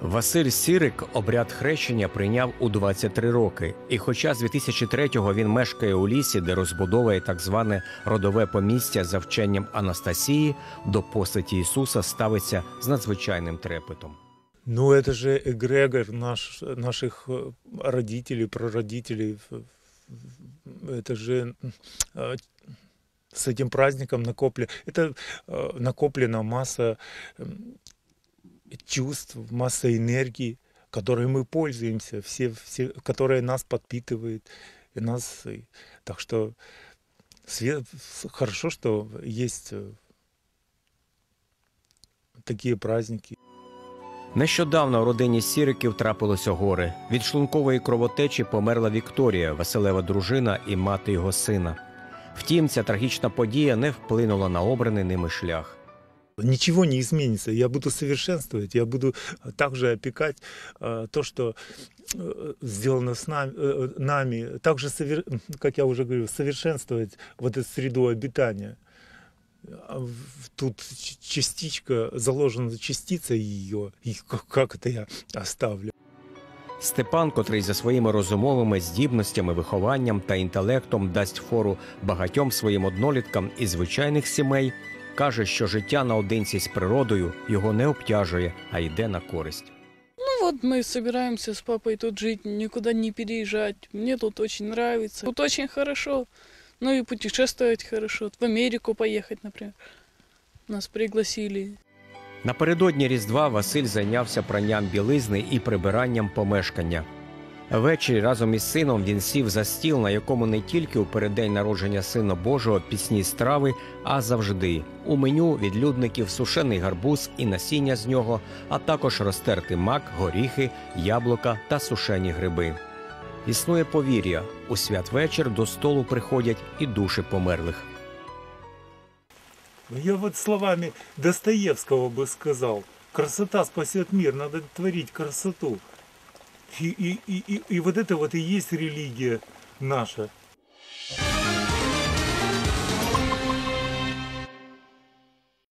Василь Сірик обряд хрещення прийняв у 23 роки, і хоча з 2003-го він мешкає у лісі, де розбудовує так зване родове помістя за вченням Анастасії, до постаті Ісуса ставиться з надзвичайним трепетом. Ну, это же эгрегор наш, наших э, родителей, прародителей. Ф- ф- Это же э, с этим праздником накоплено. Это э, накоплена масса м, чувств, масса энергии, которой мы пользуемся, все, все, которая нас подпитывает. И нас, и- так что све- с- хорошо, что есть э, такие праздники. Нещодавно у родині Сіриків трапилося горе. Від шлункової кровотечі померла Вікторія, Василева дружина і мати його сина. Втім, ця трагічна подія не вплинула на обраний ними шлях. Ничего не изменится. Я буду совершенствовать, я буду э, также опекать э, то, что э, сделано с нами, э, нами. Также, совер- как я уже говорил, совершенствовать вот эту среду обитания. А в- Тут ч- частичка, заложена частица ее, и как, как это я оставлю. Степан, котрий за своїми розумовими здібностями, вихованням та інтелектом дасть фору багатьом своїм одноліткам із звичайних сімей, каже, що життя наодинці з природою його не обтяжує, а йде на користь. Ну вот мы собираемся с папой тут жить, никуда не переезжать. Мне тут очень нравится. Тут очень хорошо. Ну и путешествовать хорошо. В Америку поехать, например. Нас пригласили. Напередодні Різдва Василь зайнявся пранням білизни і прибиранням помешкання. Ввечері разом із сином він сів за стіл, на якому не тільки у переддень народження Сина Божого пісні страви, а завжди у меню відлюдників сушений гарбуз і насіння з нього, а також розтертий мак, горіхи, яблука та сушені гриби. Існує повір'я: у святвечір до столу приходять і душі померлих. Я вот словами Достоевского бы сказал, красота спасет мир, надо творить красоту. И, и, и, и, вот это вот и есть религия наша.